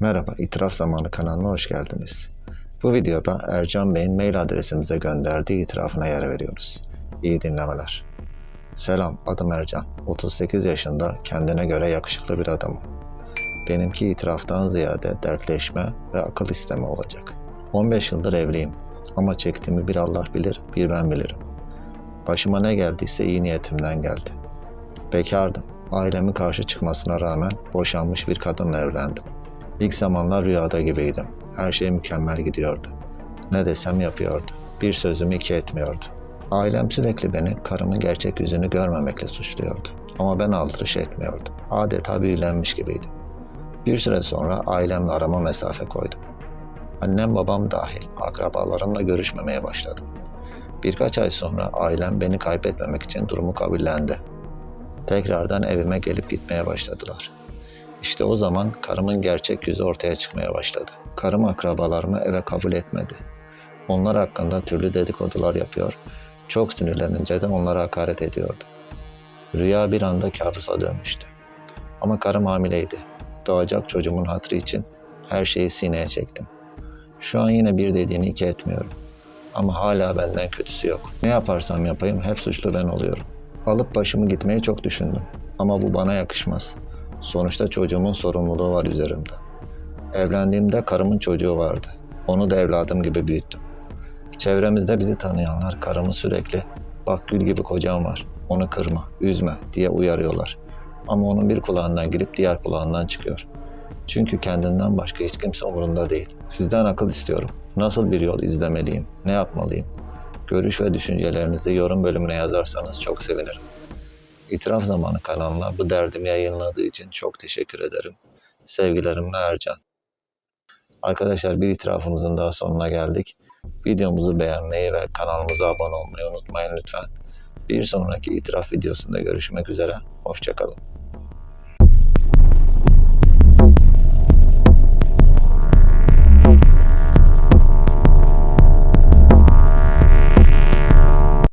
Merhaba, İtiraf Zamanı kanalına hoş geldiniz. Bu videoda Ercan Bey'in mail adresimize gönderdiği itirafına yer veriyoruz. İyi dinlemeler. Selam, adım Ercan. 38 yaşında, kendine göre yakışıklı bir adamım. Benimki itiraftan ziyade dertleşme ve akıl isteme olacak. 15 yıldır evliyim ama çektiğimi bir Allah bilir, bir ben bilirim. Başıma ne geldiyse iyi niyetimden geldi. Bekardım. Ailemin karşı çıkmasına rağmen boşanmış bir kadınla evlendim. İlk zamanlar rüyada gibiydim. Her şey mükemmel gidiyordu. Ne desem yapıyordu. Bir sözümü iki etmiyordu. Ailem sürekli beni karımın gerçek yüzünü görmemekle suçluyordu. Ama ben aldırış etmiyordum. Adeta büyülenmiş gibiydim. Bir süre sonra ailemle arama mesafe koydum. Annem babam dahil akrabalarımla görüşmemeye başladım. Birkaç ay sonra ailem beni kaybetmemek için durumu kabullendi. Tekrardan evime gelip gitmeye başladılar. İşte o zaman karımın gerçek yüzü ortaya çıkmaya başladı. Karım akrabalarımı eve kabul etmedi. Onlar hakkında türlü dedikodular yapıyor, çok sinirlenince de onlara hakaret ediyordu. Rüya bir anda kabusa dönmüştü. Ama karım hamileydi. Doğacak çocuğumun hatırı için her şeyi sineye çektim. Şu an yine bir dediğini iki etmiyorum. Ama hala benden kötüsü yok. Ne yaparsam yapayım hep suçlu ben oluyorum. Alıp başımı gitmeyi çok düşündüm. Ama bu bana yakışmaz. Sonuçta çocuğumun sorumluluğu var üzerimde. Evlendiğimde karımın çocuğu vardı. Onu da evladım gibi büyüttüm. Çevremizde bizi tanıyanlar karımı sürekli bak gül gibi kocam var, onu kırma, üzme diye uyarıyorlar. Ama onun bir kulağından girip diğer kulağından çıkıyor. Çünkü kendinden başka hiç kimse umurunda değil. Sizden akıl istiyorum. Nasıl bir yol izlemeliyim? Ne yapmalıyım? Görüş ve düşüncelerinizi yorum bölümüne yazarsanız çok sevinirim. İtiraf Zamanı kanalına bu derdimi yayınladığı için çok teşekkür ederim. Sevgilerimle Ercan. Arkadaşlar bir itirafımızın daha sonuna geldik. Videomuzu beğenmeyi ve kanalımıza abone olmayı unutmayın lütfen. Bir sonraki itiraf videosunda görüşmek üzere. Hoşçakalın.